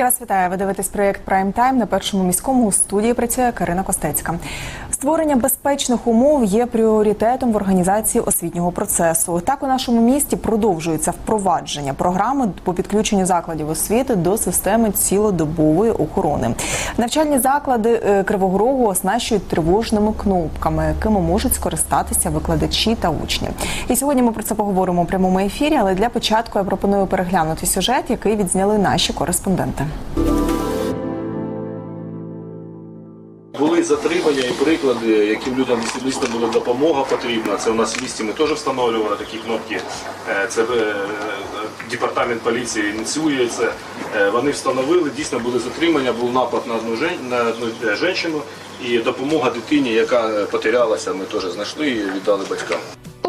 Я вас вітаю. Ви дивитесь проєкт Прайм Тайм на першому міському у студії працює Карина Костецька. Створення безпечних умов є пріоритетом в організації освітнього процесу. Так у нашому місті продовжується впровадження програми по підключенню закладів освіти до системи цілодобової охорони. Навчальні заклади е, Кривого Рогу оснащують тривожними кнопками, якими можуть скористатися викладачі та учні. І сьогодні ми про це поговоримо у прямому ефірі. Але для початку я пропоную переглянути сюжет, який відзняли наші кореспонденти. Були затримання і приклади, яким людям дійсно була допомога потрібна. Це у нас в місті ми теж встановлювали такі кнопки. Е, Це е, департамент поліції ініціює це. Е, Вони встановили, дійсно були затримання, був напад на одну жен- на одну е, жінку і допомога дитині, яка е, потерялася, ми теж знайшли і віддали батькам.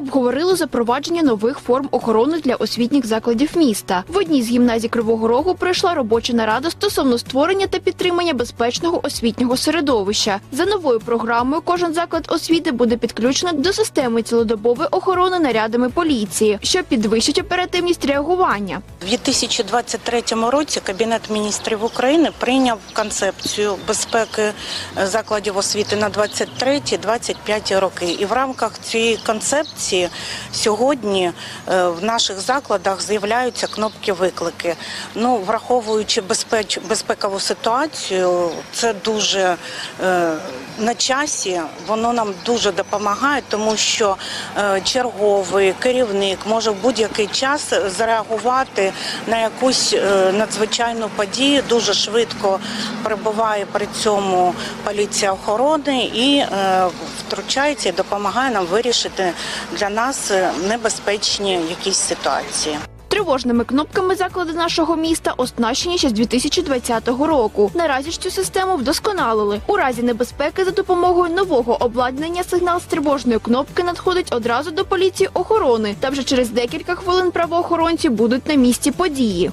Обговорили запровадження нових форм охорони для освітніх закладів міста. В одній з гімназій Кривого Рогу пройшла робоча нарада стосовно створення та підтримання безпечного освітнього середовища. За новою програмою кожен заклад освіти буде підключено до системи цілодобової охорони нарядами поліції, що підвищить оперативність реагування. У 2023 році Кабінет міністрів України прийняв концепцію безпеки е, закладів освіти на 23-25 роки. І в рамках цієї концепції сьогодні е, в наших закладах з'являються кнопки виклики. Ну, враховуючи безпеч, безпекову ситуацію, це дуже е, на часі, воно нам дуже допомагає, тому що е, черговий керівник може в будь-який час зреагувати на якусь надзвичайну подію. Дуже швидко прибуває при цьому поліція охорони і е, втручається і допомагає нам вирішити для нас е, небезпечні якісь ситуації. Тривожними кнопками заклади нашого міста оснащені ще з 2020 року. Наразі ж цю систему вдосконалили. У разі небезпеки за допомогою нового обладнання сигнал з тривожної кнопки надходить одразу до поліції охорони. Та вже через декілька хвилин правоохоронці будуть на місці події.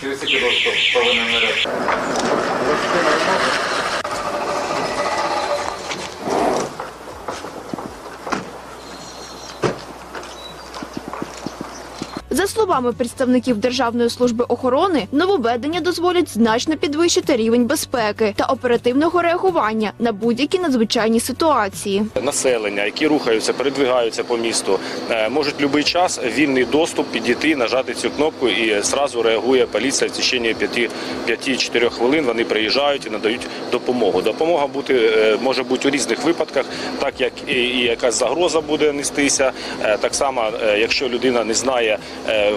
Через За словами представників Державної служби охорони, нововведення дозволять значно підвищити рівень безпеки та оперативного реагування на будь-які надзвичайні ситуації. Населення, які рухаються, передвигаються по місту, е, можуть будь-який час вільний доступ підійти, нажати цю кнопку і одразу реагує поліція в течение 5-4 хвилин. Вони приїжджають і надають допомогу. Допомога бути е, може бути у різних випадках, так як і якась загроза буде нестися. Е, Так само, якщо людина не знає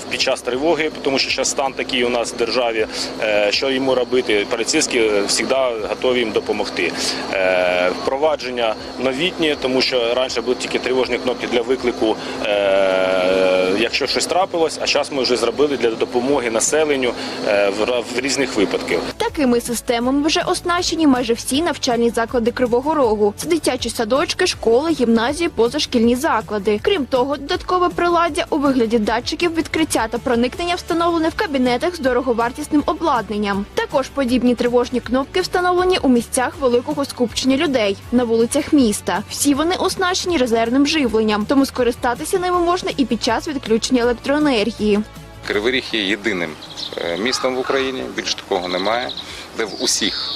під час тривоги, тому що зараз стан такий у нас в державі, е, що йому робити, поліцейські е, завжди готові їм допомогти. Е, Впровадження новітні, тому що раніше були тільки тривожні кнопки для виклику, е, якщо щось трапилось, а зараз ми вже зробили для допомоги населенню е, в різних випадках. Такими системами вже оснащені майже всі навчальні заклади Кривого Рогу. Це дитячі садочки, школи, гімназії, позашкільні заклади. Крім того, додаткове приладдя у вигляді датчиків відкриття та проникнення встановлене в кабінетах з дороговартісним обладнанням. Також подібні тривожні кнопки встановлені у місцях великого скупчення людей на вулицях міста. Всі вони оснащені резервним живленням, тому скористатися ними можна і під час відключення електроенергії. Кривий Ріг є єдиним е, містом в Україні, більш такого немає, де в усіх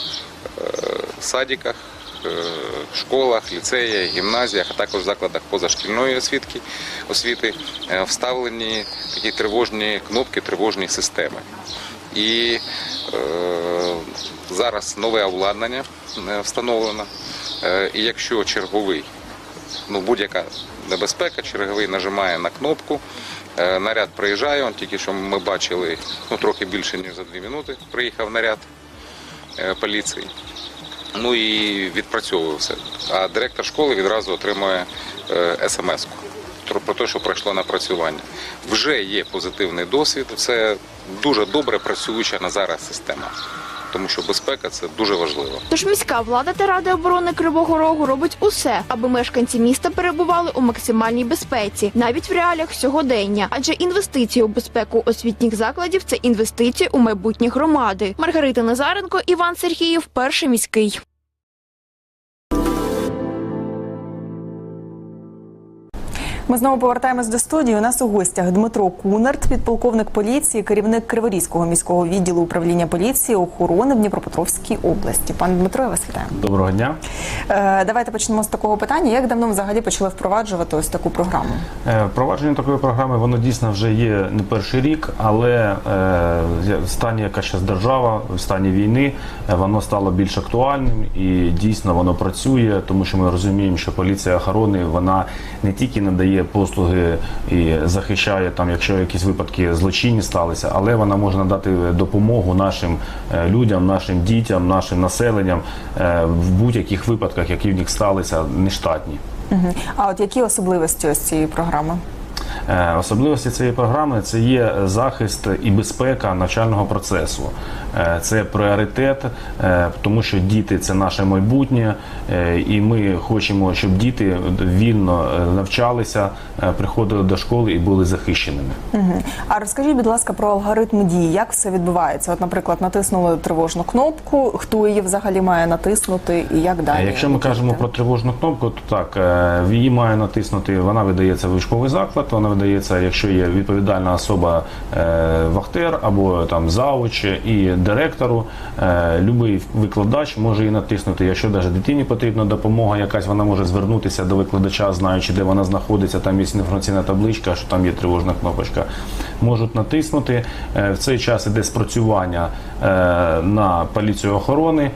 е, садиках, е, школах, ліцеях, гімназіях, а також закладах позашкільної освітки, освіти е, вставлені такі тривожні кнопки, тривожні системи. І е, зараз нове обладнання е, встановлено. Е, і якщо черговий ну, будь-яка небезпека, черговий нажимає на кнопку, е, наряд приїжджає, он тільки що ми бачили ну, трохи більше, ніж за дві минути приїхав наряд е, поліції. Ну і відпрацьовує все. А директор школи відразу отримує е, смс-ку про те, що пройшло напрацювання. Вже є позитивний досвід. Це дуже добре працююча на зараз система, тому що безпека це дуже важливо. Тож міська влада та Рада оборони Кривого Рогу робить усе, аби мешканці міста перебували у максимальній безпеці, навіть в реаліях сьогодення. Адже інвестиції у безпеку освітніх закладів це інвестиції у майбутнє громади. Маргарита Назаренко, Іван Сергіїв, перший міський. Ми знову повертаємось до студії. У нас у гостях Дмитро Кунарт, підполковник поліції, керівник Криворізького міського відділу управління поліції охорони в Дніпропетровській області. Пане Дмитро, я вас вітаю. Доброго дня. Е, давайте почнемо з такого питання. Як давно взагалі почали впроваджувати ось таку програму? Е, Впровадження такої програми воно дійсно вже є не перший рік, але е, в стані, яка зараз держава, в стані війни, воно стало більш актуальним і дійсно воно працює, тому що ми розуміємо, що поліція охорони вона не тільки надає послуги і захищає там, якщо якісь випадки злочинні сталися, але вона може надати допомогу нашим е, людям, нашим дітям, нашим населенням е, в будь-яких випадках, які в них сталися, нештатні. А от які особливості ось цієї програми? Е, Особливості цієї програми це є захист і безпека навчального процесу. Е, Це пріоритет, е, тому що діти це наше майбутнє, і ми хочемо, щоб діти вільно навчалися, приходили до школи і були захищеними. Угу. А розкажіть, будь ласка, про алгоритм дії, як все відбувається? От, наприклад, натиснули тривожну кнопку, хто її взагалі має натиснути і як далі? Якщо ми кажемо про тривожну кнопку, то так її має натиснути. Вона видається в учбовий заклад. Вона видається, якщо є відповідальна особа е, вахтер або там завуч і директору. Е, Любий викладач може її натиснути. Якщо навіть дитині потрібна допомога, якась вона може звернутися до викладача, знаючи, де вона знаходиться. Там є інформаційна табличка, що там є тривожна кнопочка. Можуть натиснути. Е, В цей час іде спрацювання на поліцію охорони,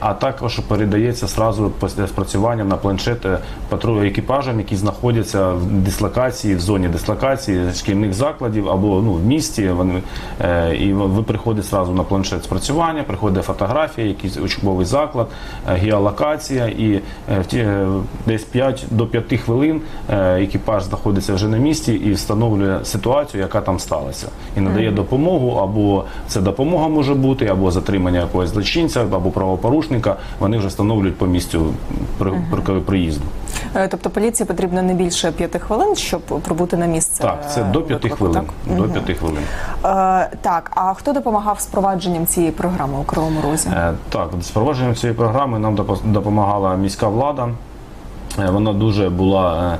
а також передається сразу спрацювання на планшет патрулю екіпажам, які знаходяться в дислокації, в зоні дислокації шкільних закладів або ну, в місті. Вони, е, і ви приходите сразу на планшет спрацювання, приходить фотографія, якийсь учбовий заклад, е, геолокація, і е, в ті, е, десь 5 до 5 хвилин е, екіпаж знаходиться вже на місці і встановлює ситуацію, яка там сталася, і надає допомогу, або це допомога може бути, або затримання якогось злочинця, або правопорушника. Вони вже встановлюють по місцю при, при- приїзду. Е, Тобто поліції потрібно не більше п'яти хвилин, щоб прибути на місце. Так, це е, до п'яти хвилин. так? До угу. п'яти хвилин. Е, так, а хто допомагав з провадженням цієї програми у Кривому Розі? Е, Так, з провадженням цієї програми нам допомагала міська влада. Е, Вона дуже була е, е,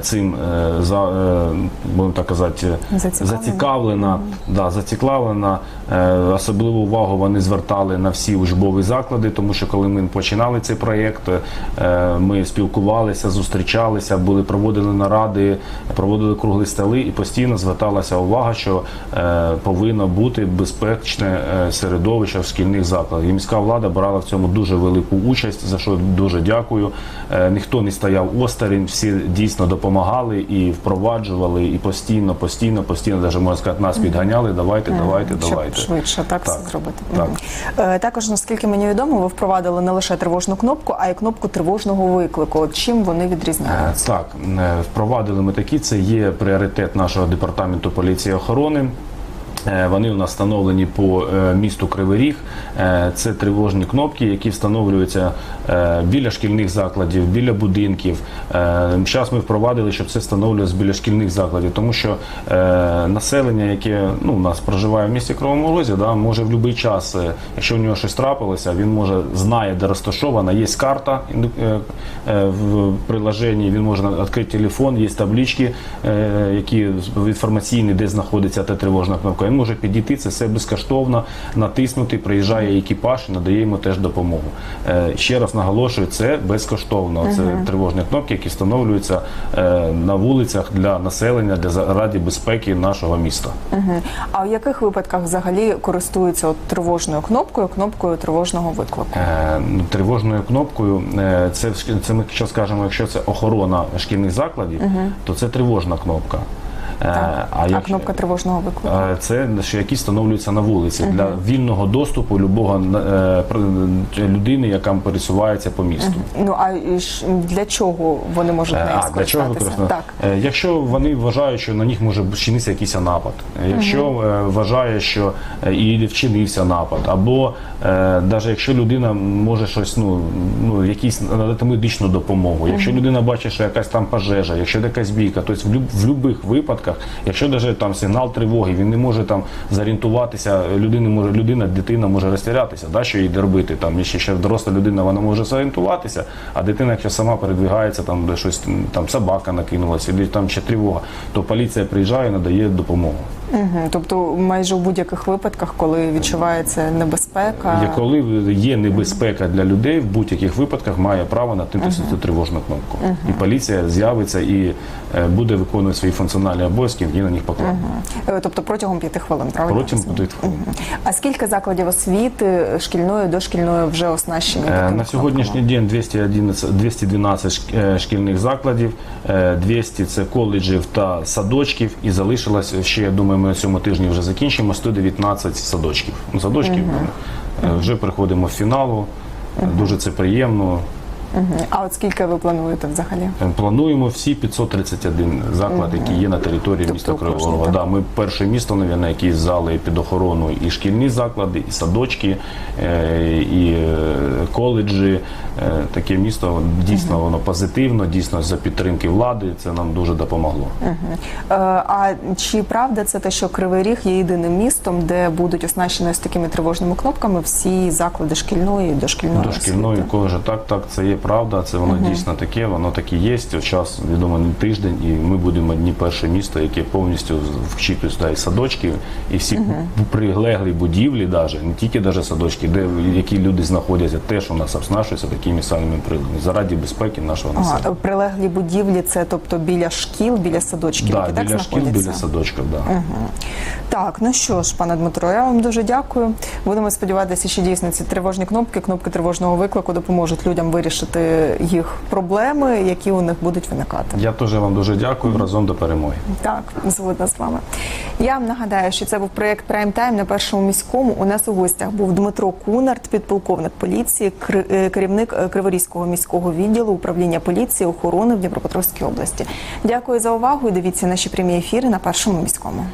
цим е, за е, будемо так казати е, Зацікавлена. зацікавлена. Да, зацікавлена. Е, Особливу увагу вони звертали на всі учбові заклади, тому що коли ми починали цей проєкт, е, ми спілкувалися, зустрічалися, були проводили наради, проводили круглі столи, і постійно зверталася увага, що е, повинно бути безпечне е, середовище в шкільних закладах. І міська влада брала в цьому дуже велику участь, за що дуже дякую. Е, Ніхто не стояв осторонь, всі дійсно допомагали і впроваджували, і постійно, постійно, постійно, навіть можна сказати, нас підганяли. Давайте, давайте, Щоб давайте. швидше так, Так, все зробити. так. Е, Також, наскільки мені відомо, ви впровадили не лише тривожну кнопку, а й кнопку тривожного виклику. Чим вони Е, відрізняються? Так, е, впровадили ми такі. Це є пріоритет нашого департаменту поліції охорони. Е, Вони у нас встановлені по е, місту Кривий Ріг. Е, Це тривожні кнопки, які встановлюються біля шкільних закладів, біля будинків. Зараз ми впровадили, щоб це встановлювалося біля шкільних закладів, тому що населення, яке ну, у нас проживає в місті Кривому Розі, да, може в будь-який час, якщо в нього щось трапилося, він може знає, де розташована, є карта в приложенні, він може відкрити телефон, є таблички, які інформаційні, де знаходиться та тривожна кнопка. Він може підійти, це все безкоштовно, натиснути, приїжджає екіпаж і надає йому теж допомогу. Е, Ще раз наголошую, це безкоштовно. Це тривожні кнопки, які встановлюються е, на вулицях для населення, для заради безпеки нашого міста. Мгм. А в яких випадках взагалі користуються от тривожною кнопкою, кнопкою тривожного виклику? Е, ну, Тривожною кнопкою це, це ми що скажемо, якщо це охорона шкільних закладів, то це тривожна кнопка. Е, Так. А, як- кнопка тривожного виклику? Е, Це які встановлюються на вулиці для вільного доступу любого е, людини, яка пересувається по місту. Ну а для чого вони можуть нею А для чого? Так. Якщо вони вважають, що на них може вчинитися якийсь напад, якщо е, вважає, що і вчинився напад, або навіть якщо людина може щось, ну ну якісь надати медичну допомогу, якщо людина бачить, що якась там пожежа, якщо якась бійка, тобто в будь-яких випадках випадках, якщо навіть там сигнал тривоги, він не може там зорієнтуватися, людина може людина, дитина може розтірятися, да, що їй робити. Там ще ще доросла людина, вона може зорієнтуватися, а дитина, якщо сама передвигається, там де щось там собака накинулася, або там ще тривога, то поліція приїжджає, надає допомогу. Угу. Тобто, майже у будь-яких випадках, коли відчувається небезпека, Є коли є небезпека для людей, в будь-яких випадках має право натиснути тривожну кнопку. І поліція з'явиться і е, буде виконувати свої функціональні обов'язки, які на них покладені. Е, тобто протягом п'яти хвилин, правильно? Протягом п'яти хвилин. А скільки закладів освіти шкільної, дошкільної вже оснащені? Е, На сьогоднішній день 211, 212 шк- е, шкільних закладів, е, 200 це коледжів та садочків, і залишилось ще, я думаю, ми на цьому тижні вже закінчимо 119 садочків. Ну, садочків е, вже приходимо в фіналу. Дуже це приємно. А от скільки ви плануєте взагалі? Е, Плануємо всі 531 заклад, які є на території Тобто міста Кривого Рога. Да, ми перше місто, навіть, які зали під охорону і шкільні заклади, і садочки, е, і е, коледжі. Таке місто дійсно воно позитивно, дійсно за підтримки влади. Це нам дуже допомогло. А чи правда це те, що Кривий Ріг є єдиним містом, де будуть оснащені з такими тривожними кнопками всі заклади шкільної і дошкільної Дошкільної каже, так, так, це є правда, це воно дійсно таке, воно так і є. Час відомо не тиждень, і ми будемо одні перше місто, яке повністю вчитує сюди і садочки, і всі прилеглі будівлі, даже, не тільки даже садочки, де які люди знаходяться, теж у нас обснашуються такими самими приладами заради безпеки нашого населення. прилеглі будівлі це тобто біля шкіл, біля садочків, Да, які так біля шкіл, біля садочків, да. Так, ну що ж, пане Дмитро, я вам дуже дякую. Будемо сподіватися, що дійсно ці тривожні кнопки, кнопки тривожного виклику допоможуть людям вирішити їх проблеми, які у них будуть виникати. Я теж вам дуже дякую. Разом до перемоги. Так, згодна з вами. Я вам нагадаю, що це був проєкт Прайм Тайм на першому міському. У нас у гостях був Дмитро Кунарт, підполковник поліції, е, керівник е, Криворізького міського відділу управління поліції охорони в Дніпропетровській області. Дякую за увагу і дивіться наші прямі ефіри на першому міському.